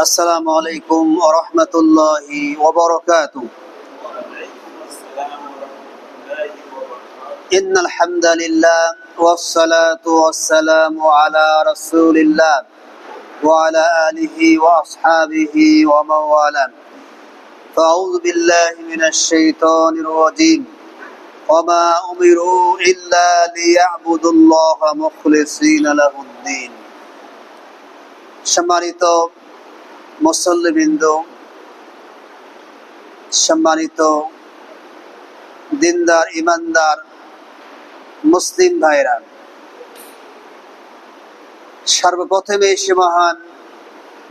السلام عليكم ورحمة الله وبركاته إن الحمد لله والصلاة والسلام على رسول الله وعلى آله وأصحابه ومن والاه فأعوذ بالله من الشيطان الرجيم وما أمروا إلا ليعبدوا الله مخلصين له الدين সম্মানিত মুসল্লিবৃন্দ, সম্মানিত দিনদার, ইমানদার, মুসলিম ভাইরা সর্বপ্রথমে সে মহান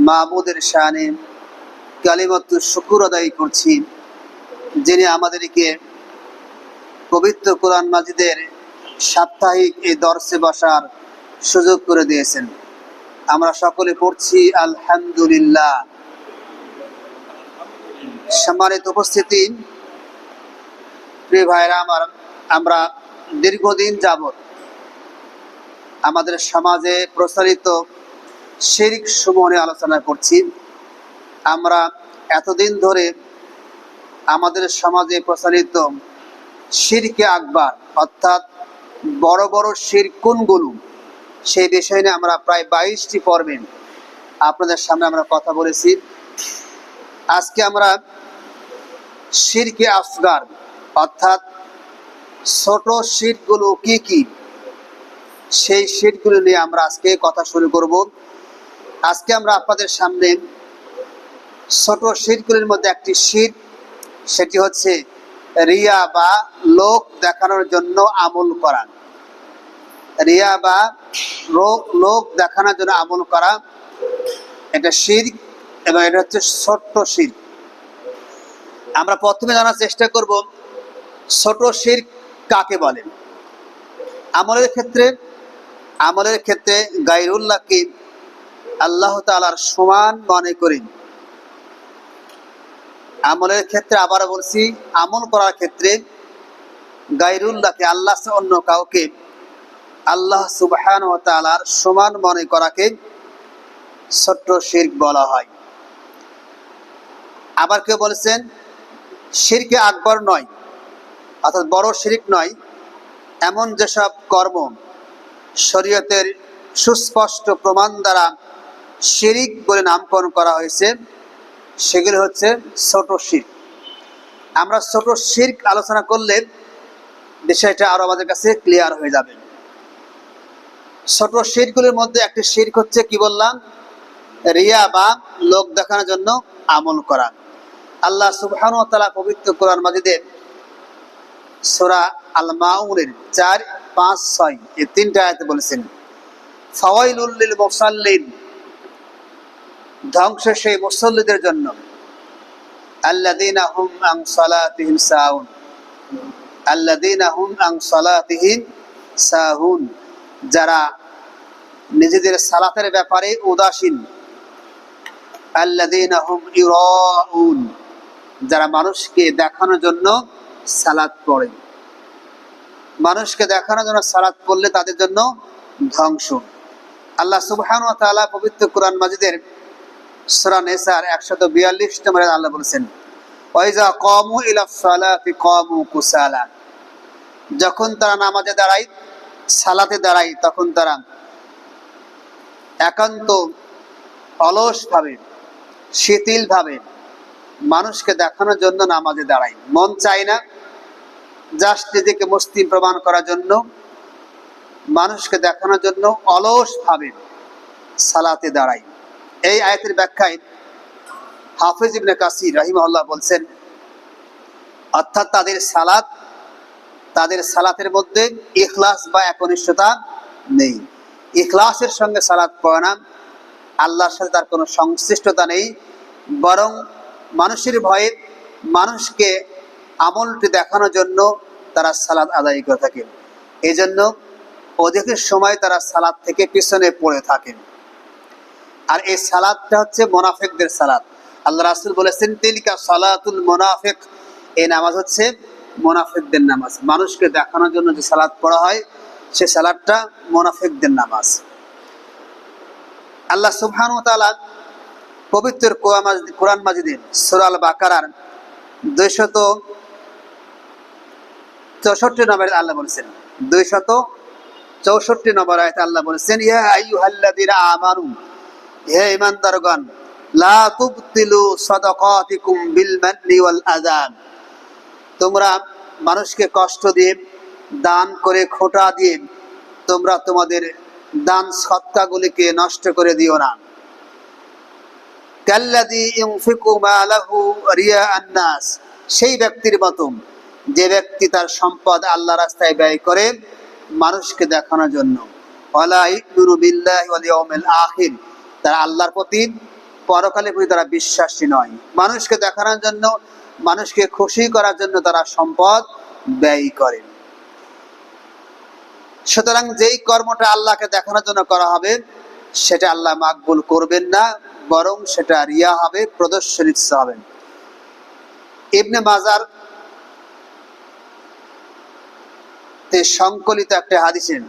মাহমুদের শানে কালিমত শুকুর আদায় করছি, যিনি আমাদেরকে পবিত্র কোরআন মাজিদের সাপ্তাহিক এই দর্শে বসার সুযোগ করে দিয়েছেন। আমরা সকলে পড়ছি আলহামদুলিল্লাহ। সম্মানিত উপস্থিতি, প্রিয় ভাইরা আমার, আমরা দীর্ঘদিন যাবৎ আমাদের সমাজে প্রচারিত শিরিক সমূহে আলোচনা করছি। আমরা এতদিন ধরে আমাদের সমাজে প্রচারিত শিরকে আকবার, অর্থাৎ বড় বড় শির কোনগুলো? সেই বিষয় নিয়ে আমরা প্রায় বাইশটি পর্বে আপনাদের সামনে আমরা কথা বলেছি। আজকে আমরা শিরকে আসগার অর্থাৎ ছোট শিরগুলো কি কি? সেই শিরগুলো নিয়ে আমরা আজকে কথা শুরু করব। আজকে আমরা আপনাদের সামনে ছোট শিরগুলির মধ্যে একটি শির, সেটি হচ্ছে রিয়া বা লোক দেখানোর জন্য আমল করা। রিয়া বা লোক লোক দেখানোর জন্য আমল করা। এটা শির এবং এটা হচ্ছে ছোট্ট শির। আমরা প্রথমে জানার চেষ্টা করব ছোট শির কাকে বলেন আমলের ক্ষেত্রে আমলের ক্ষেত্রে গাইরুল্লাহকে আল্লাহ তালার সমান মনে করি। আমলের ক্ষেত্রে আবার বলছি, আমল করার ক্ষেত্রে গাইরুল্লাহকে আল্লাহ অন্য কাউকে আল্লাহ সুবহান ও তালার সমান মনে করাকে ছোট্ট শির্ক বলা হয়। আবার কেউ বলেছেন, শিরকে আকবর নয়, অর্থাৎ বড় শিরিক নয়, এমন যেসব কর্ম শরীয়তের সুস্পষ্ট প্রমাণ দ্বারা শিরিক বলে নামকরণ করা হয়েছে, সেগুলি হচ্ছে ছোট শির্ক। আমরা ছোট শির্ক আলোচনা করলে বিষয়টা আরও আমাদের কাছে ক্লিয়ার হয়ে যাবে। ছোট শিরগুলির মধ্যে একটি শির্ক হচ্ছে কি বললাম? রিয়া বা লোক দেখানোর জন্য আমল করা। আল্লাহ সুবহান তালা পবিত্র কোরআন মাজিদের সোরা আল মাউনের চার, পাঁচ, ছয় এই তিনটা আয়াতে বলেছেন ফাওয়াইলুল্লিল মুসাল্লিন ধ্বংস সেই মুসল্লিদের জন্য। আল্লাযীনা হুম আন সালাতিহিম সাহুন আল্লাযীনা হুম আন সালাতিহিম সাহুন যারা নিজেদের সালাতের ব্যাপারে উদাসীন যারা মানুষকে দেখানোর জন্য সালাত পড়ে। মানুষকে দেখানোর জন্য সালাত পড়লে তাদের জন্য ধ্বংস। আল্লাহ সুবহান পবিত্র কোরআন মাজিদের সূরা নিসার 142 নম্বরে আল্লাহ বলেছেন, ওয়াইজা কামু ইলা সালাতি কামু কুসালা। যখন তারা নামাজে দাঁড়ায় সালাতে দাঁড়ায় তখন তারা একান্ত অলসভাবে, শিথিলভাবে মানুষকে দেখানোর জন্য নামাজে দাঁড়ায়। মন চায় না জাস্ট নিজেকে মুসলিম প্রমাণ করার জন্য, মানুষকে দেখানোর জন্য অলসভাবে সালাতে দাঁড়ায়। এই আয়াতের ব্যাখ্যায় হাফিজ ইবনে কাসির রাহিমাহুল্লাহ বলছেন, অর্থাৎ তাদের সালাত তাদের সালাতের মধ্যে ইখলাস বা একনিষ্ঠতা নেই। ইখলাসের সঙ্গে সালাত পড়া না। আল্লাহর সাথে তার কোনো সংশ্লিষ্টতা নেই। বরং মানুষের ভয়ে মানুষকে আমলটি দেখানোর জন্য তারা সালাদ আদায় করে থাকেন এই জন্য অধিকের সময় তারা সালাদ থেকে পিছনে পড়ে থাকেন আর এই সালাদটা হচ্ছে মোনাফেকদের সালাদ আল্লাহ রাসুল বলেছেন, তিলকা সালাতুল মোনাফেক। এই নামাজ হচ্ছে মোনাফেকদের নামাজ। মানুষকে দেখানোর জন্য যে সালাদ পড়া হয়, সে সালাদটা মোনাফেকদের নামাজ। আল্লাহ সুবহান তাআলা পবিত্র কোরআন মাজিদ- কোরআন মাজিদের সুরাল বাকারার দুইশত চৌষট্টি নম্বরে আল্লাহ বলেছেন, দুইশত চৌষট্টি নম্বর আয়তে আল্লাহ বলেছেন, ইয়া আইয়ুহাল্লাযীনা আমানু, হে ঈমানদারগণ, লা তুবতিলু সাদাকাতিকুম বিল মান্নি ওয়াল আযান। তোমরা মানুষকে কষ্ট দিয়ে, দান করে, খোটা দিয়ে, তোমরা তোমাদের দান সৎকাগুলিকে নষ্ট করে দিও না। সেই ব্যক্তির মতো যে ব্যক্তি তার সম্পদ আল্লাহ রাস্তায় ব্যয় করে মানুষকে দেখানোর জন্য। তারা আল্লাহর প্রতি পরকালের প্রতি তারা বিশ্বাসী নয়। মানুষকে দেখানোর জন্য মানুষকে খুশি করার জন্য তারা সম্পদ ব্যয় করে। সুতরাং যেই কর্মটা আল্লাহকে দেখানোর জন্য করা হবে, সেটা আল্লাহ মাকবুল করবেন না, বরং সেটা রিয়া হবে প্রদর্শনী হবে। ইবনে মাজার সংকলিত একটা হাদিসের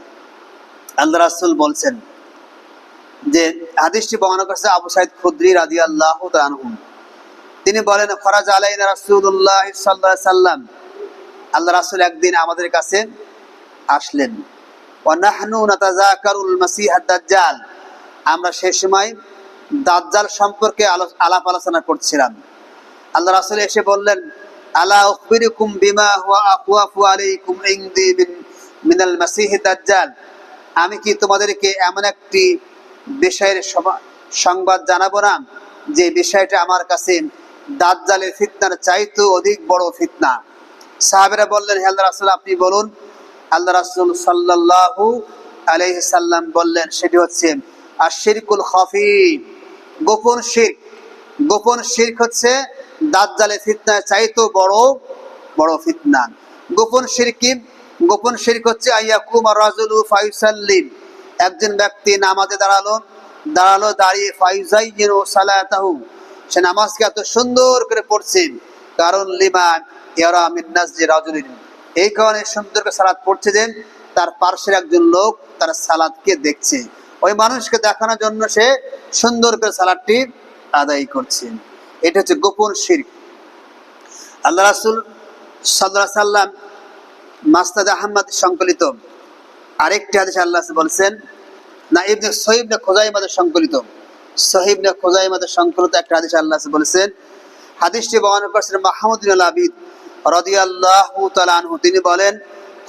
আল্লাহ রাসূল বলছেন যে, হাদিসটি বর্ণনা করছে আবু সাইদ খুদ্রি রাদিয়াল্লাহু তাআলা আনহু। তিনি বলেন ফরাজ আলাইনা রাসূলুল্লাহ সাল্লাল্লাহু সাল্লাম। আল্লাহ রাসূল একদিন আমাদের কাছে আসলেন। ওয়ানাহনু নাতাজাকারুল মাসিহ দাজ্জাল। আমরা সেই সময় দাজ্জাল সম্পর্কে আলো- আলাপ আলোচনা করছিলাম। আল্লাহ রাসূল এসে বললেন, আলা উখবিরুকুম বিমা হুয়া আখওয়াফু আলাইকুম মিন মিনাল মাসিহ দাজ্জাল। আমি কি তোমাদেরকে এমন একটি বিষয়ের সংবাদ জানাব না, যে বিষয়টা আমার কাছে দাজ্জালের ফিতনার চাইতেও অধিক বড় ফিতনা। সাহাবেরা বললেন, হে আল্লাহ রাসূল, আপনি বলুন। আল্লাহ রাসূল সাল্লাল্লাহু আলাইহি সাল্লাম বললেন, সেটি হচ্ছে আশিরকুল খাফি, গোপন শিরক গোপন শিরক হচ্ছে দাজ্জালের ফিতনার চাইতেও বড় বড় ফিতনা। গোপন শিরক কি? গোপন শিরক হচ্ছে আইয়াকুম আর রাজুলু ফায়ুসাল্লিম। একজন ব্যক্তি নামাজে দাঁড়াল দাঁড়াল, দাঁড়িয়ে ফায়ুজাইয়িনু সালাতাহু। সে নামাজকে এত সুন্দর করে পড়ছে কারণ লিমান, ইয়ারা মিন্নাস যে রাজুলিন। এই কারণে সুন্দর করে সালাদ পড়ছে যে তার পার্শ্বের একজন লোক তার সালাদকে দেখছে। ওই মানুষকে দেখানোর জন্য সে সুন্দর করে সালাদটি আদায় করছে। এটা হচ্ছে গোপন শিরক। আল্লাহ রাসূল সাল্লাল্লাহু সাল্লাম মাস্তাদ আহমদ সংকলিত। আরেকটি হাদিস আল্লাহ বলছেন, না ইবনে সহিব নে খোজাইমাদের সংকলিত। সহিব নে খোজাইমাদের সংকলিত একটা হাদিস আল্লাহ বলেছেন, হাদিসটি বর্ণনা করেছেন মাহমুদ বিন আবিদ রাদিয়াল্লাহু তাআলা আনহু। তিনি বলেন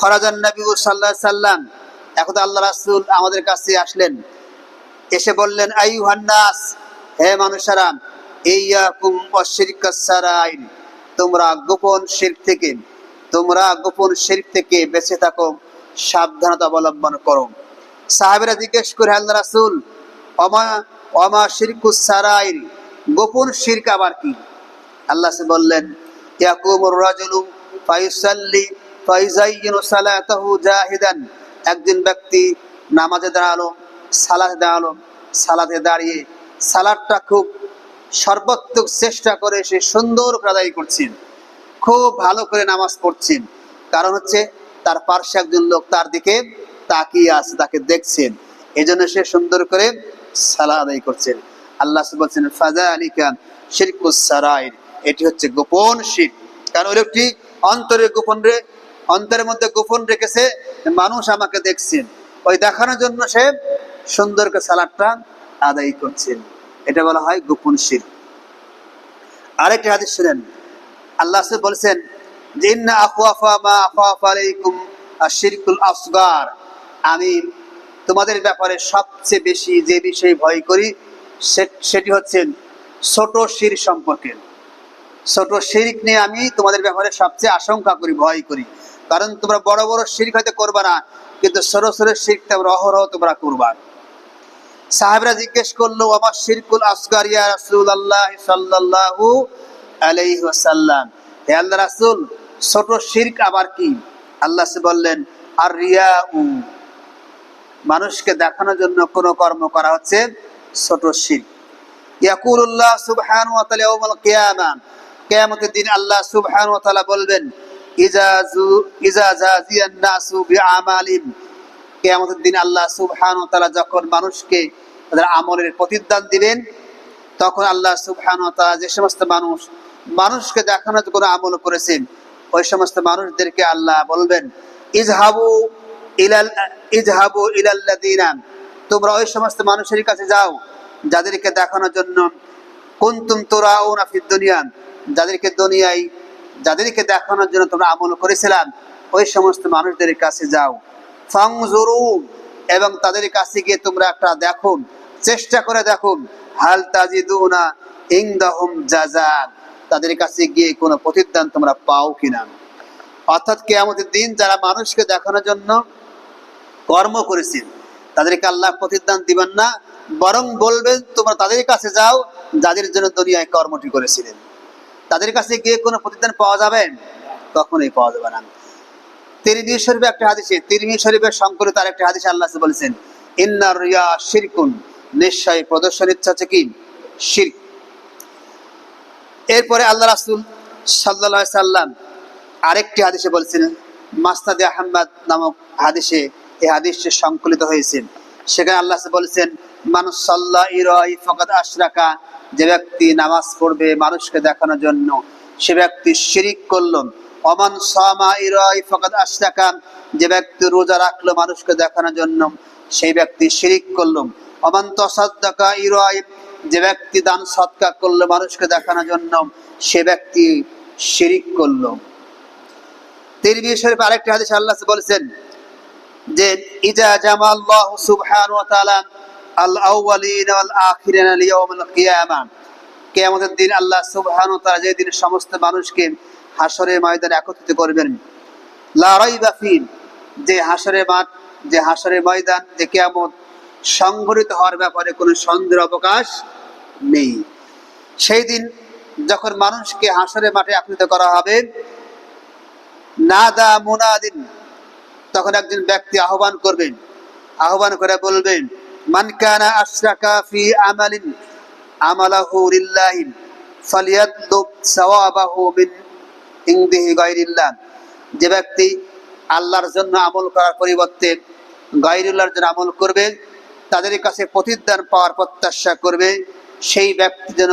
ফরাজান নবী আলাইহি সাল্লাম। এখন আল্লাহ রাসূল আমাদের কাছে আসলেন, এসে বললেন, আইয়ুহান নাস, হে মানুষেরা, ইয়াকুম ওয়াশিরকাস সারাইন, তোমরা গোপন শিরক থেকে, তোমরা গোপন শিরক থেকে বেঁচে থাকো, সাবধানতা অবলম্বন করো। সাহাবেরা জিজ্ঞেস করে, আল্লাহ রাসুল, অমা অমা শিরকুস সারাইন, গোপন শিরক আবার কি? আল্লাহ সে বললেন, ইয়াকুমুর রাজুলু ফায়ুসাল্লি ফায়ুজাইয়িনু সালাতাহু জাহিদান। একজন ব্যক্তি নামাজে দাঁড়াল, সালাতে দাঁড়াল, সালাতে দাঁড়িয়ে সালাদটা খুব সর্বাত্মক চেষ্টা করে সে সুন্দর আদায় করছেন, খুব ভালো করে নামাজ পড়ছেন। কারণ হচ্ছে তার পার্শ্বে একজন লোক তার দিকে তাকিয়ে আছে, তাকে দেখছেন। এই জন্য সে সুন্দর করে সালা আদায় করছেন। আল্লাহ বলছেন ফাজা আলিকা শিরকুস সারাইর। এটি হচ্ছে গোপন শির। কারণ ওই লোকটি অন্তরে গোপন রে অন্তরের মধ্যে গোপন রেখেছে, মানুষ আমাকে দেখছেন। ওই দেখানোর জন্য সে সুন্দরকে সালাদটা আদায় করছেন। এটা বলা হয় গোপন শির। আরেকটি হাদিস শুনেন। আল্লাহ বলছেন যে ইন্না আফওয়াফা মা আফওয়াফা আলাইকুম আশিরকুল আসগার। আমি তোমাদের ব্যাপারে সবচেয়ে বেশি যে বিষয়ে ভয় করি সেটি হচ্ছে ছোট শির সম্পর্কে। ছোট শিরিক নিয়ে আমি তোমাদের ব্যাপারে সবচেয়ে আশঙ্কা করি, ভয় করি। কারণ তোমরা বড় বড় শিরিক হয়তো করবা না, কিন্তু ছোট ছোট শিরিক তোমরা অহরহ তোমরা করবা। সাহেবরা জিজ্ঞেস করল আমার শিরকুল আসগার ইয়া রাসূল আল্লাহ সাল্লাল্লাহু আলাইহি হে আল্লাহ রাসূল, ছোট শিরক আবার কি? আল্লাহ বললেন আর রিয়া মানুষকে দেখানোর জন্য কোনো কর্ম করা হচ্ছে ছোট শিরক ইয়াকুলুল্লাহ সুবহানাহু ওয়া তাআলা ইয়াউমাল কিয়ামা। কিয়ামতের দিন আল্লাহ সুবহানাহু ওয়া তাআলা বলবেন ইজাজু ইজা জাজিয়ান নাসু বিআমালিম কিয়ামতের দিন আল্লাহ সুবহানাহু ওয়া তাআলা যখন মানুষকে তাদের আমলের প্রতিদান দিবেন, তখন আল্লাহ সুবহান যে সমস্ত মানুষ, মানুষকে দেখানোর কোনো আমল করেছেন, ওই সমস্ত মানুষদেরকে আল্লাহ বলবেন, ইজহাবু ইলাল, ইজহাবু তোমরা ওই সমস্ত মানুষের কাছে যাও, যাদেরকে দেখানোর জন্য কুনতুম তুরাউনা ফিদ দুনিয়া, যাদেরকে দুনিয়ায়, যাদেরকে দেখানোর জন্য তোমরা আমল করেছিলাম, ওই সমস্ত মানুষদের কাছে যাও। ফাংজুরু এবং তাদের কাছে গিয়ে তোমরা একটা দেখো চেষ্টা করে দেখো হাল তাজিদুনা ইংদাহুম জাজান, তাদের কাছে গিয়ে কোনো প্রতিদান তোমরা পাও কিনা। অর্থাৎ কেয়ামতের দিন যারা মানুষকে দেখানোর জন্য কর্ম করেছেন। তাদেরকে আল্লাহ প্রতিদান দিবেন না, বরং বলবেন, তোমরা তাদের কাছে যাও, যাদের জন্য দুনিয়ায় কর্মটি করেছিলেন। তাদের কাছে গিয়ে কোনো প্রতিদান পাওয়া যাবে? কখনোই পাওয়া যাবে না। তিরমি শরীফে একটা হাদিসে তিরমি শরীফের হাদিসে আল্লাহ বলেছেন ইন্নার রিয়া শিরকুন। নিশ্চয় প্রদর্শন ইচ্ছা কি? শিরক। এরপরে আল্লাহ রাসুল সাল্লাহ সাল্লাম আরেকটি হাদিসে বলছেন মাস্তাদে আহমদ নামক হাদিসে এই হাদিসটি সংকলিত হয়েছে। সেখানে আল্লাহ বলেছেন মানুষ সাল্লাহ ইরাই ফকাত আশরাকা যে ব্যক্তি নামাজ পড়বে মানুষকে দেখানোর জন্য, সে ব্যক্তি শিরিক করল। অমান সামা ইরাই ফকাত আশরাকা যে ব্যক্তি রোজা রাখল মানুষকে দেখানোর জন্য, সেই ব্যক্তি শিরিক করল। অমান তসাদ্দাকা ইরাই যে ব্যক্তি দান সৎকার করল মানুষকে দেখানোর জন্য, সে ব্যক্তি শিরিক করল। তিরমিজি শরীফ আরেকটি হাদিস আল্লাহ বলেছেন যে ইজা জামাল্লাহু সুবহানাহু ওয়া তাআলা আল আউওয়ালিন ওয়াল আখিরিন লিয়াউমিল কিয়ামা। কিয়ামতের দিন আল্লাহ সুবহানাহু ওয়া তাআলা যেদিন সমস্ত মানুষকে হাসরের ময়দানে একত্রিত করবেন, লা রাইবা ফি যে হাসরের মাঠ, যে হাসরের ময়দান, যে কিয়ামত সংঘটিত হওয়ার ব্যাপারে কোনো সন্দেহ, অবকাশ নেই। সেই দিন যখন মানুষকে হাসরের মাঠে একত্রিত করা হবে, নাদা মুনাদিন তখন একজন ব্যক্তি আহ্বান করবেন। আহ্বান করে বলবেন, মান কানা আশরাকা ফি আমালিন আমালাহু সাওয়াবাহু মিন ইনদিহি গায়রিল্লাহ। যে ব্যক্তি আল্লাহর জন্য আমল করার পরিবর্তে গায়রুল্লাহর জন্য আমল করবে, তাদের কাছে প্রতিদান পাওয়ার প্রত্যাশা করবে, সেই ব্যক্তি যেন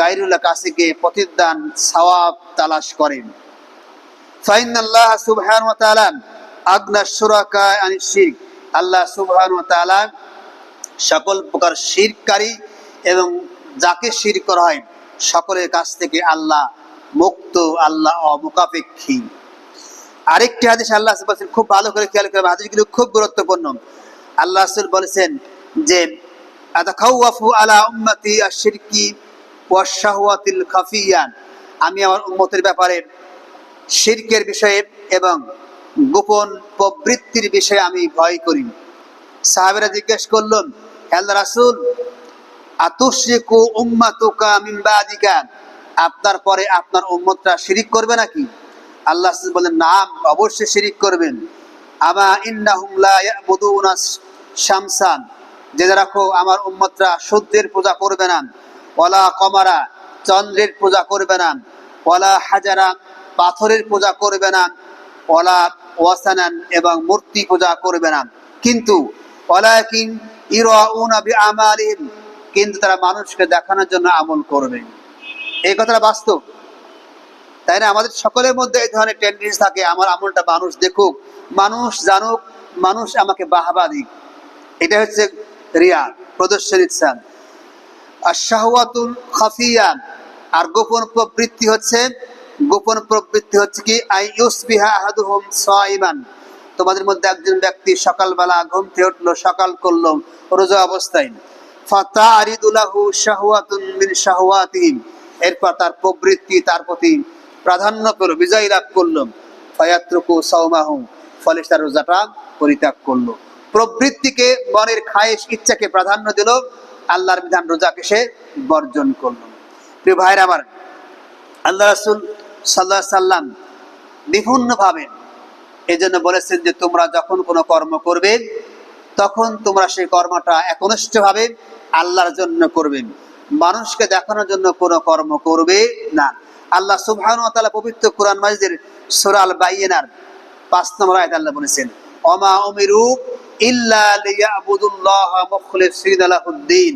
গায়রুল্লাহ কাছে গিয়ে প্রতিদান সওয়াব তালাশ করেন। ফাইন আল্লাহ সুবহান ওয়া তাআলা আগনা শুরাকা আনি শিরক। আল্লাহ সুবহান তাআলা সকল প্রকার শিরকারী এবং যাকে শির করা হয়, সকলের কাছ থেকে আল্লাহ মুক্ত, আল্লাহ অমুখাপেক্ষী। আরেকটি হাদিস আল্লাহ বলছেন, খুব ভালো করে খেয়াল করবে হাদিসগুলো খুব গুরুত্বপূর্ণ। আল্লাহ রাসূল বলেছেন যে আতাখাওয়াফু আলা উম্মতি আশ-শিরকি ওয়াশ-শাহওয়াতিল খাফিয়ান। আমি আমার উম্মতের ব্যাপারে শিরকের বিষয়ে এবং গোপন প্রবৃত্তির বিষয়ে আমি ভয় করি সাহাবেরা জিজ্ঞেস করলেন আল্লাহ রাসূল, আতুশরিকু উম্মাতুকা মিন বাদিকা, আপনার পরে আপনার উম্মতরা শিরিক করবে নাকি? আল্লাহ বলেন না অবশ্যই শিরিক করবেন। আমা ইন্নাহুম লা ইয়াবুদুনা শামসান রাখো আমার উম্মতরা সূর্যের পূজা করবে না, ওয়ালা কমারা চন্দ্রের পূজা করবে না, ওয়ালা হাজারা পাথরের পূজা করবে না, ওয়ালা ওয়াসানান এবং মূর্তি পূজা করবে না। কিন্তু কিন্তু তারা মানুষকে দেখানোর জন্য আমল করবে। এই কথাটা বাস্তব। তাই না? আমাদের সকলের মধ্যে এই ধরনের টেন্ডেন্সি থাকে, আমার আমলটা মানুষ দেখুক, মানুষ জানুক, মানুষ আমাকে বাহাবা দিক। এটা হচ্ছে রিয়া প্রদর্শন ইচ্ছা আর শাহওয়াতুল খাফিয়ান আর গোপন প্রবৃত্তি হচ্ছে গোপন প্রবৃত্তি হচ্ছে কি তোমাদের মধ্যে একজন ব্যক্তি সকালবেলা ঘুম থেকে উঠল, সকাল করল, রোজা অবস্থায়। ফাতা শাহওয়াতুন মিন শাহওয়াতিহিম। এরপর তার প্রবৃত্তি, তার প্রতি প্রাধান্য পেল, বিজয় লাভ করল। ফয়াত্রুকু সৌমাহু ফলে তার রোজাটা পরিত্যাগ করল। প্রবৃত্তিকে মনের খায়েশ, ইচ্ছাকে প্রাধান্য দিল, আল্লাহর বিধান রোজাকে সে বর্জন করল। প্রিয় ভাইরা আমার, আল্লাহ রাসুল সাল্লাহ সাল্লাম এই জন্য বলেছেন যে তোমরা যখন কোনো কর্ম করবে, তখন তোমরা সেই কর্মটা একনিষ্ঠভাবে আল্লাহর জন্য করবেন মানুষকে দেখানোর জন্য কোনো কর্ম করবে না। আল্লাহ সুবহান তাআলা পবিত্র কোরআন মাজিদের সূরা বাইয়েনার পাঁচ নম্বর আয়াত আল্লাহ বলেছেন অমা লাহুদ্দিন।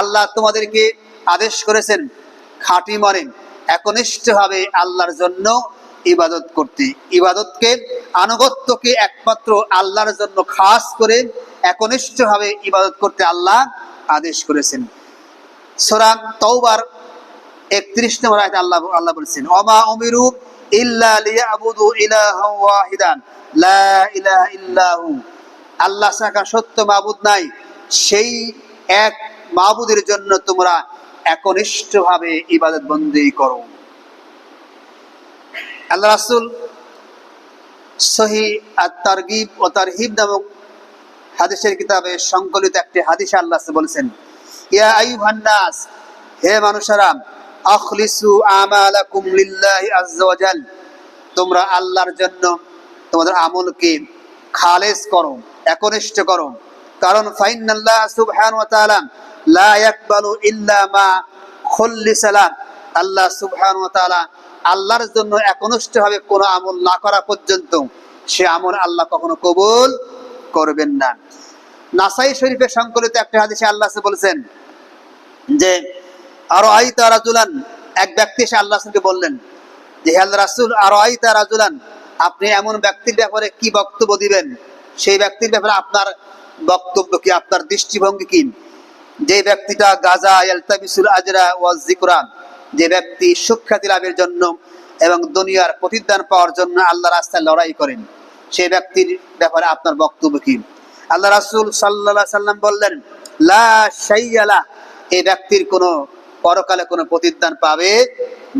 আল্লাহ তোমাদেরকে আদেশ করেছেন, খাঁটি মরে একনিষ্ঠভাবে আল্লাহর জন্য ইবাদত করতে। ইবাদতকে আনুগত্যকে একমাত্র আল্লাহর জন্য খাস করে একনিষ্ঠভাবে ইবাদত করতে আল্লাহ আদেশ করেছেন। সোরাম তৌবার একত্রিশ নম্বর আয়তে আল্লাহ আল্লাহ বলেছেন অমা অমিরু ইল্লা লিয়াবুদু ইলাহান ওয়াহিদান, লা ইলাহা ইল্লাহু। আল্লাহ ছাড়া সত্য মাবুদ নাই। সেই এক মাবুদের জন্য তোমরা একনিষ্ঠভাবে ইবাদত বন্দী করো। আল্লাহ রাসূল সহি তারগিব ও তারহিব নামক হাদিসের কিতাবে সংকলিত একটি আল্লাহ বলেছেন, ইয়া আইয়ুহান নাস, হে আখলিসু আমালাকুম লিল্লাহি তোমরা আল্লাহর জন্য তোমাদের আমলকে খালেস করো, একনিষ্ঠ করো। কারণ ফাইনাল্লাহ সুবহান ওয়া তাআলা লা ইয়াকবালু ইল্লা মা খুল্লিসা আল্লাহ সুবহান ওয়া তাআলা আল্লাহর জন্য একনিষ্ঠভাবে কোনো আমল না করা পর্যন্ত সে আমল আল্লাহ কখনো কবুল করবেন না। নাসাই শরীফের সংকলিত একটা হাদিসে আল্লাহ বলেছেন যে আরও আইতা রাজুলান, এক ব্যক্তি এসে আল্লাহ বললেন যে, হে আল্লাহ রাসুল আরও আইতা রাজুলান, আপনি এমন ব্যক্তির ব্যাপারে কি বক্তব্য দিবেন? সেই ব্যক্তির ব্যাপারে আপনার বক্তব্য কি আপনার দৃষ্টিভঙ্গি কি? যে ব্যক্তিটা গাজা এলতাবিসুল আজরা ওয়াজ জিকরান যে ব্যক্তি সুখ্যাতি লাভের জন্য এবং দুনিয়ার প্রতিদান পাওয়ার জন্য আল্লাহ রাস্তায় লড়াই করেন সেই ব্যক্তির ব্যাপারে আপনার বক্তব্য কি? আল্লাহ রাসুল সাল্লাহ সাল্লাম বললেন, লা শাইয়ালা এই ব্যক্তির কোনো পরকালে কোনো প্রতিদান পাবে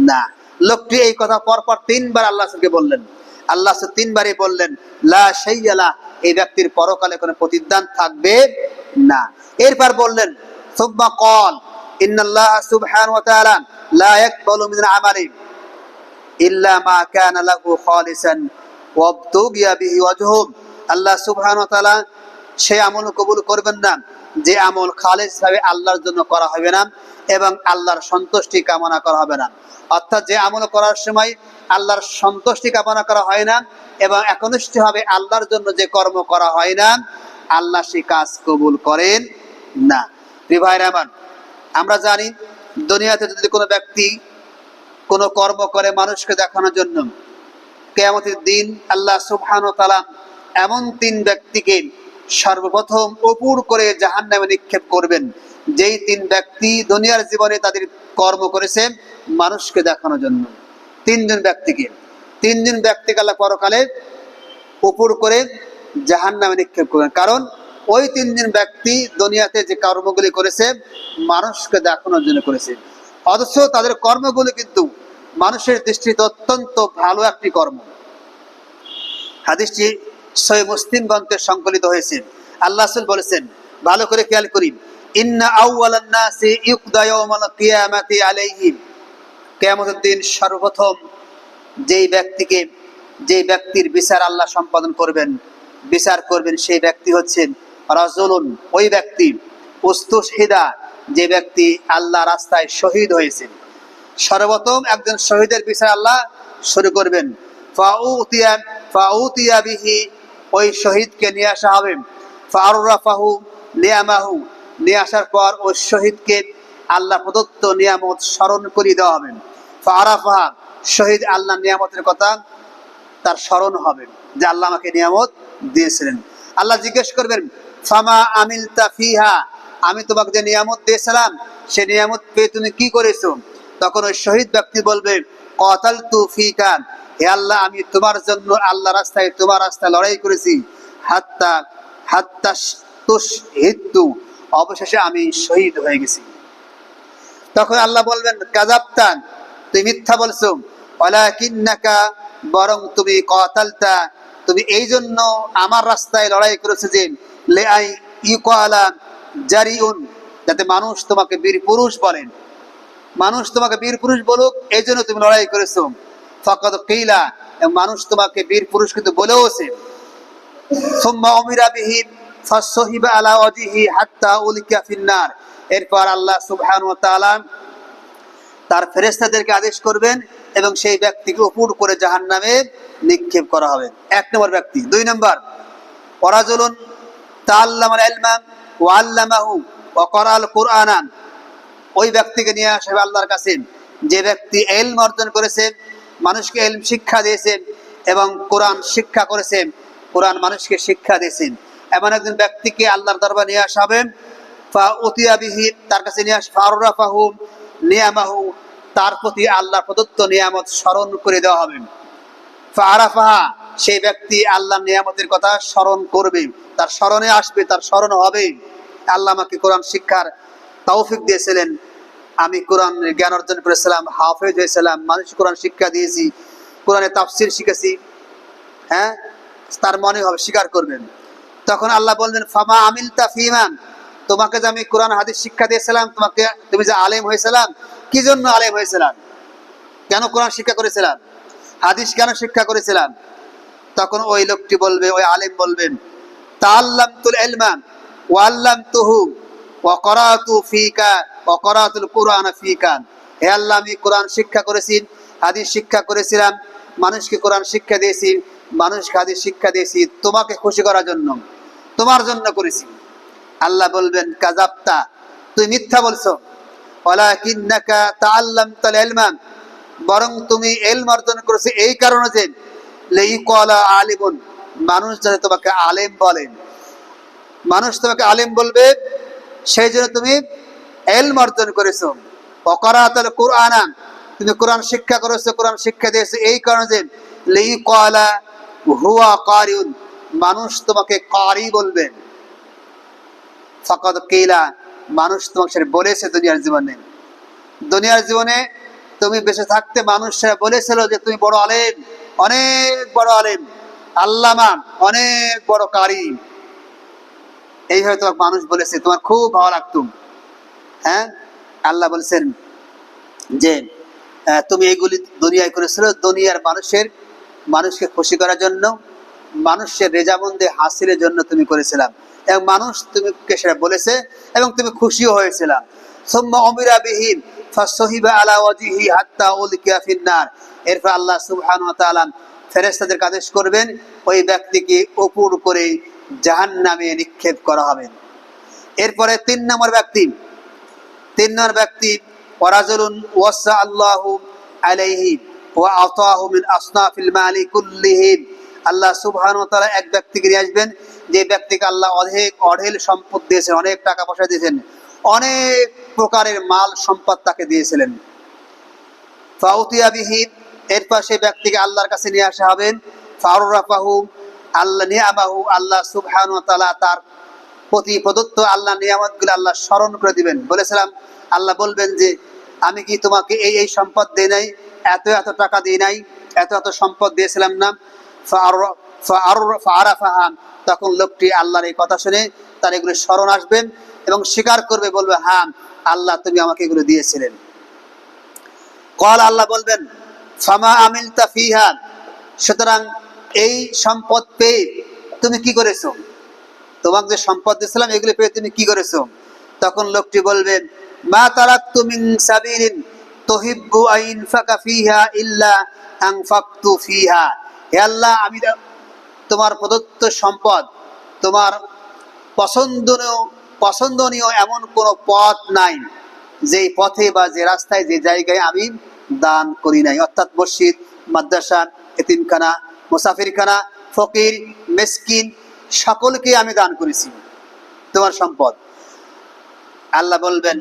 না। লোকটি এই কথা পরপর তিনবার আল্লাহ বললেন। আল্লাহ তিনবারই বললেন, লা শাইয়ালা এই ব্যক্তির পরকালে কোনো প্রতিদান থাকবে না। এরপর বললেন, সুম্মা কল ইন্নাল্লাহ সুবহানাহু ওয়া তাআলা লা ইয়াকবালু মিন আমালি ইল্লা মা কানা লাহু খালিসান ওয়াবতুগিয়া বিহি ওয়াজহুম আল্লাহ সুবহানাহু ওয়া তাআলা সেই আমল কবুল করবেন না। যে আমল খালেস ভাবে আল্লাহর জন্য করা হবে না এবং আল্লাহর সন্তুষ্টি কামনা করা হবে না। অর্থাৎ যে আমল করার সময় আল্লাহর সন্তুষ্টি কামনা করা হয় না এবং একনিষ্ঠ হবে আল্লাহর জন্য যে কর্ম করা হয় না, আল্লাহ সেই কাজ কবুল করেন না। প্রিয় ভাইরা আমার, আমরা জানি দুনিয়াতে যদি কোনো ব্যক্তি কোনো কর্ম করে মানুষকে দেখানোর জন্য, কেয়ামতের দিন আল্লাহ সুবহান তালা এমন তিন ব্যক্তিকে সর্বপ্রথম অপুর করে জাহান নামে নিক্ষেপ করবেন। যেই তিন ব্যক্তি দুনিয়ার জীবনে তাদের কর্ম করেছে মানুষকে দেখানোর জন্য। তিনজন ব্যক্তিকে। তিনজন ব্যক্তিকে আল্লাহ পরকালে উপর করে জাহান নামে নিক্ষেপ করবেন। কারণ ওই তিনজন ব্যক্তি দুনিয়াতে যে কর্মগুলি করেছে মানুষকে দেখানোর জন্য করেছে। অথচ তাদের কর্মগুলি কিন্তু মানুষের দৃষ্টিতে অত্যন্ত ভালো একটি কর্ম। হাদিসটি সই মুসলিম গ্রন্থে সংকলিত হয়েছে। আল্লাহ বলেছেন, ভালো করে খেয়াল করি। ইন্না আউওয়ালান নাসি ইউকদা ইয়াউমাল কিয়ামাতি সর্বপ্রথম যেই ব্যক্তিকে, যেই ব্যক্তির বিচার আল্লাহ সম্পাদন করবেন, বিচার করবেন সেই ব্যক্তি হচ্ছেন রাজুলুন। ওই ব্যক্তি, উস্তুশহিদা, যে ব্যক্তি আল্লাহ রাস্তায় শহীদ হয়েছে সর্বপ্রথম একজন শহীদের বিচার আল্লাহ শুরু করবেন। ফাউতিয়া ফাউতিয়া বিহি ওই শহীদকে নিয়ে আসা হবে। ফারুরাফাহু নিয়ামাহু। নিয়ে আসার পর ওই শহীদকে আল্লাহ প্রদত্ত নিয়ামত স্মরণ করিয়ে দেওয়া হবে। ফারাফাহা শহীদ আল্লাহ নিয়ামতের কথা তার স্মরণ হবে, যে আল্লাহ আমাকে নিয়ামত দিয়েছিলেন। আল্লাহ জিজ্ঞেস করবেন, ফামা আমিল ফিহা? আমি তোমাকে যে নিয়ামত দিয়েছিলাম, সে নিয়ামত পেয়ে তুমি কি করেছ? তখন ওই শহীদ ব্যক্তি বলবে কতাল তু ফিকা। হে আল্লাহ, আমি তোমার জন্য আল্লাহ রাস্তায় তোমার রাস্তায় লড়াই করেছি। হাত্তা হাত্তা তুস হিত্তু, অবশেষে আমি শহীদ হয়ে গেছি। তখন আল্লাহ বলবেন কাজাবতান তুমি মিথ্যা বলছো। ওয়ালাকিন্নাকা, বরং তুমি কতালতা। তুমি এই জন্য আমার রাস্তায় লড়াই করেছ যে, লে আই ইউকালা জারিউন, যাতে মানুষ তোমাকে বীর পুরুষ বলেন মানুষ তোমাকে বীর পুরুষ বলুক, এই জন্য তুমি লড়াই করেছ। কেইলা মানুষ তোমাকে বীর পুরুষ কিন্তু বলেওছে। সুম্মা অমিরা বিহীন ফাসহিবা আলা ওয়াজিহি হাত্তা উলিকা ফিন্নার। এরপর আল্লাহ সুবহান তাআলা তার ফেরেশতাদেরকে আদেশ করবেন এবং সেই ব্যক্তিকে উপর করে জাহান্নামে নিক্ষেপ করা হবে। এক নম্বর ব্যক্তি। দুই নম্বর ওরাজুলুন তাআল্লামাল ইলমা ওয়া আল্লামাহু ওয়া ক্বরাল কুরআনা ওই ব্যক্তিকে নিয়ে আসবে আল্লাহর কাছে। যে ব্যক্তি এলম অর্জন করেছে মানুষকে এলম শিক্ষা দিয়েছে এবং কোরআন শিক্ষা করেছে কোরআন মানুষকে শিক্ষা দিয়েছেন। এমন একজন ব্যক্তিকে আল্লাহর দরবার নিয়ে আসা হবে। ফা অতিয়াবিহি তার কাছে নিয়ে নিয়ামাহু, তার প্রতি আল্লাহ প্রদত্ত নিয়ামত স্মরণ করে দেওয়া হবে। সেই ব্যক্তি আল্লাহ নিয়ামতের কথা স্মরণ করবে। তার স্মরণে আসবে, তার স্মরণ হবে। আল্লাহ আমাকে কোরআন শিক্ষার তৌফিক দিয়েছিলেন। আমি কোরআন জ্ঞান অর্জন করেছিলাম, হাফেজ হয়েছিলাম, মানুষ কোরআন শিক্ষা দিয়েছি, কোরআনে তাফসির শিখেছি হ্যাঁ? তার মনে হবে স্বীকার করবেন। তখন আল্লাহ বলবেন, ফামা আমিল ফিমান। তোমাকে যে আমি কোরআন হাদিস শিক্ষা দিয়েছিলাম, তোমাকে তুমি যে আলেম হয়েছিলাম, কি জন্য আলেম হয়েছিলাম? কেন কোরআন শিক্ষা করেছিলাম? হাদিস কেন শিক্ষা করেছিলাম? তখন ওই লোকটি বলবে, ওই আলেম বলবেন তাল্লাম তুল এলমান ওয়াল্লাম তুহু ওকরাতু ফিকা ওকরাতুল কোরআন ফিকা হে আল্লাহ, আমি কোরআন শিক্ষা করেছি, হাদিস শিক্ষা করেছিলাম, মানুষকে কোরআন শিক্ষা দিয়েছি, মানুষকে হাদিস শিক্ষা দিয়েছি, তোমাকে খুশি করার জন্য, তোমার জন্য করেছি। আল্লাহ বলবেন কাজাপ্তা তুই মিথ্যা বলছো। বরং তুমি এলম অর্জন করেছ এই কারণে যে, লেই কলা আলিমুন, মানুষ যাতে তোমাকে আলেম বলেন মানুষ তোমাকে আলেম বলবে, সেই জন্য তুমি এলম অর্জন করেছ। অকরাতাল কোরআনান তুমি কোরআন শিক্ষা করেছ, কোরআন শিক্ষা দিয়েছ এই কারণে যে লেই কলা হুয়া কারিউন। মানুষ তোমাকে কারি বলবেন ফকত কেলা, মানুষ তোমাকে সেটা বলেছে দুনিয়ার জীবনে। দুনিয়ার জীবনে তুমি বেঁচে থাকতে মানুষরা বলেছিল যে তুমি বড় আলেম, অনেক বড় আলেম, আল্লামা, অনেক বড় কারি। এইভাবে তোমাকে মানুষ বলেছে, তোমার খুব ভালো লাগতো। হ্যাঁ? আল্লাহ বলছেন যে তুমি এইগুলি দুনিয়ায় করেছিল দুনিয়ার মানুষের, মানুষকে খুশি করার জন্য, মানুষের রেজামন্দে হাসিলের জন্য তুমি করেছিলাম। এবং মানুষ তুমি সেটা বলেছে এবং তুমি খুশিও হয়েছিলাম সুম্মা অমিরা বিহীন ফাসহিবা আলা ওয়াজিহি হাত্তা উলকিয়া ফিন্নার। এরপর আল্লাহ সুবহানাহু ওয়া তাআলা ফেরেশতাদের আদেশ করবেন, ওই ব্যক্তিকে উপর করে জাহান্নামে নিক্ষেপ করা হবে। এরপরে তিন নম্বর ব্যক্তি তিন নম্বর ব্যক্তি, ওয়ারাজুলুন ওয়াসা আল্লাহু আলাইহি ওয়া আতাহু মিন আসনাফিল মালি কুল্লিহি। আল্লাহ সুবহানাহু ওয়া তাআলা এক ব্যক্তিকে নিয়ে আসবেন, যে ব্যক্তিকে আল্লাহ অনেক অঢেল সম্পদ দিয়েছেন, অনেক টাকা পয়সা দিয়েছেন, অনেক প্রকারের মাল সম্পদ তাকে দিয়েছিলেন। ফাউতিয়া বিহি এরপর সেই ব্যক্তিকে আল্লাহর কাছে নিয়ে আসা হবেন ফারুরাফাহু আল্লাহ নিয়ামাহু, আল্লাহ সুবহানাহু ওয়া তাআলা তার প্রতি প্রদত্ত আল্লাহ নিয়ামতগুলো আল্লাহ স্মরণ করে দিবেন। বলেছিলাম, আল্লাহ বলবেন যে, আমি কি তোমাকে এই এই সম্পদ দিই নাই? এত এত টাকা দিই নাই, এত এত সম্পদ দিয়েছিলাম না? তখন লোকটি আল্লাহর এই কথা শুনে তার এগুলো স্মরণ আসবেন এবং স্বীকার করবে, বলবে হ্যাঁ আল্লাহ তুমি আমাকে এগুলো দিয়েছিলেন। কল আল্লাহ বলবেন, ফামা আমিল ফিহা। সুতরাং এই সম্পদ পেয়ে তুমি কি করেছ? তোমাকে যে সম্পদ দিয়েছিলাম, এগুলি পেয়ে তুমি কি করেছ? তখন লোকটি বলবে, মা তারাক্তু তুমি সাবিলিন তুহিব্বু আইন ফাকা ফিহা ইল্লা আনফাকতু ফিহা। হে আল্লাহ, আমি তোমার প্রদত্ত সম্পদ, তোমার পছন্দনীয় পছন্দনীয় এমন কোনো পথ নাই, যেই পথে বা যে রাস্তায়, যে জায়গায় আমি দান করি নাই। অর্থাৎ মসজিদ, মাদ্রাসা, এতিমখানা, মুসাফিরখানা, ফকির, মেসকিন সকলকে আমি দান করেছি, তোমার সম্পদ। আল্লাহ বলবেন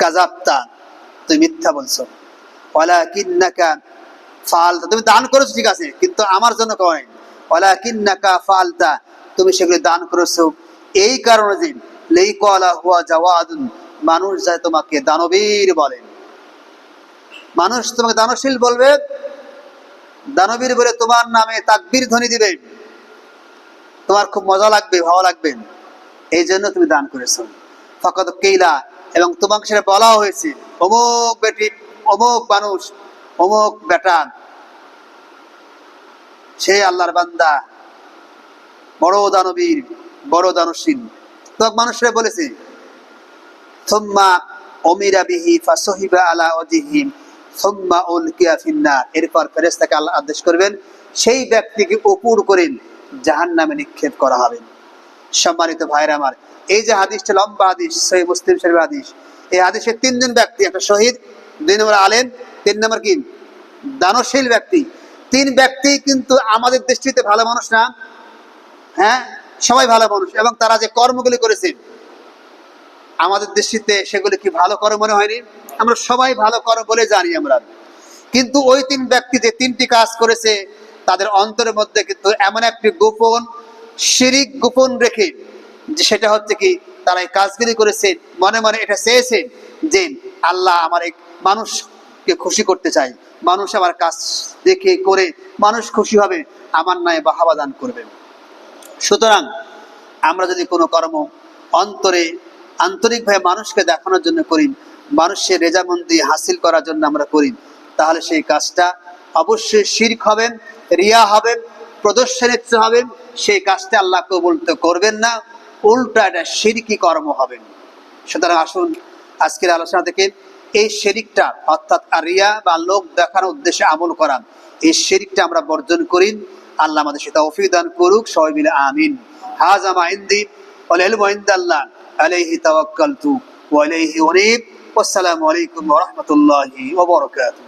কাজাপ্তা তুমি মিথ্যা বলছো। ওলা কিন্নাকা ফালতা, তুমি দান করেছ, ঠিক আছে, কিন্তু আমার জন্য করেন ওলা কিন্নাকা ফালতা, তুমি সেগুলি দান করেছ। এই কারণে যে লেই কলা হুয়া জাওয়াদুন, মানুষ যায় তোমাকে দানবীর বলেন মানুষ তোমাকে দানশীল বলবে, দানবীর বলে তোমার নামে তাকবীর ধ্বনি দিবে। তোমার খুব মজা লাগবে, ভালো লাগবে। এই জন্য তুমি দান করেছ। ফকত কেইলা, এবং তোমাকে সেটা বলা হয়েছে, অমুক বেটি, অমুক মানুষ, অমুক বেটা। সে আল্লাহর বান্দা, বড় দানবীর, বড় দানশীল। তোমাকে মানুষরা বলেছে থম্মা অমিরা বিহি ফাসহিবা আলা অজিহিম থম্মা উলকিয়া ফিন্নার। এরপর ফেরেশতাকে আল্লাহ আদেশ করবেন, সেই ব্যক্তিকে উপর করেন। জাহান্নামে নিক্ষেপ করা হবে। সম্মানিত ভাইরা আমার, এই যে হাদিসটা লম্বা হাদিস, সহি মুসলিম শরীফ হাদিস, এই হাদিসে তিনজন ব্যক্তি, একটা শহীদ, দুই নম্বর আলেম, তিন নম্বর কি? দানশীল ব্যক্তি। তিন ব্যক্তি কিন্তু আমাদের দৃষ্টিতে ভালো মানুষ না। হ্যাঁ? সবাই ভালো মানুষ। এবং তারা যে কর্মগুলি করেছেন আমাদের দৃষ্টিতে সেগুলি কি ভালো কর্ম মনে হয়নি? আমরা সবাই ভালো কর্ম বলে জানি আমরা। কিন্তু ওই তিন ব্যক্তি যে তিনটি কাজ করেছে তাদের অন্তরের মধ্যে কিন্তু এমন একটি গোপন শিরিক গোপন রেখে যে সেটা হচ্ছে কি, তারা এই কাজগুলি করেছে, মনে মনে এটা চেয়েছেন যে আল্লাহ আমার এক মানুষকে খুশি করতে চাই মানুষ আমার কাজ দেখে করে, মানুষ খুশি হবে, আমার নয় বাহাবা দান করবেন সুতরাং আমরা যদি কোনো কর্ম অন্তরে আন্তরিকভাবে মানুষকে দেখানোর জন্য করি, মানুষের রেজামন্দি হাসিল করার জন্য আমরা করি, তাহলে সেই কাজটা অবশ্যই শির্ক হবেন রিয়া হবেন প্রদর্শনিত্ব হবেন, সেই কাজটা আল্লাহ কবুল তো করবেন না, উল্টা এটা সিরকি কর্ম হবেন। সুতরাং আসুন, আজকের আলোচনা থেকে এই শেরিকটা অর্থাৎ রিয়া বা লোক দেখানোর উদ্দেশ্যে আমল করান এই শেরিকটা আমরা বর্জন করি, আল্লাহ আমাদের সেটা অফিদান করুক, সবাই মিলে আমিন। হাজ আমা আলাইহি তাওয়াক্কালতু ওয়া ইলাইহি ওয়াসসালামু আলাইকুম ওয়া রাহমাতুল্লাহি ওয়া বারাকাতুহু।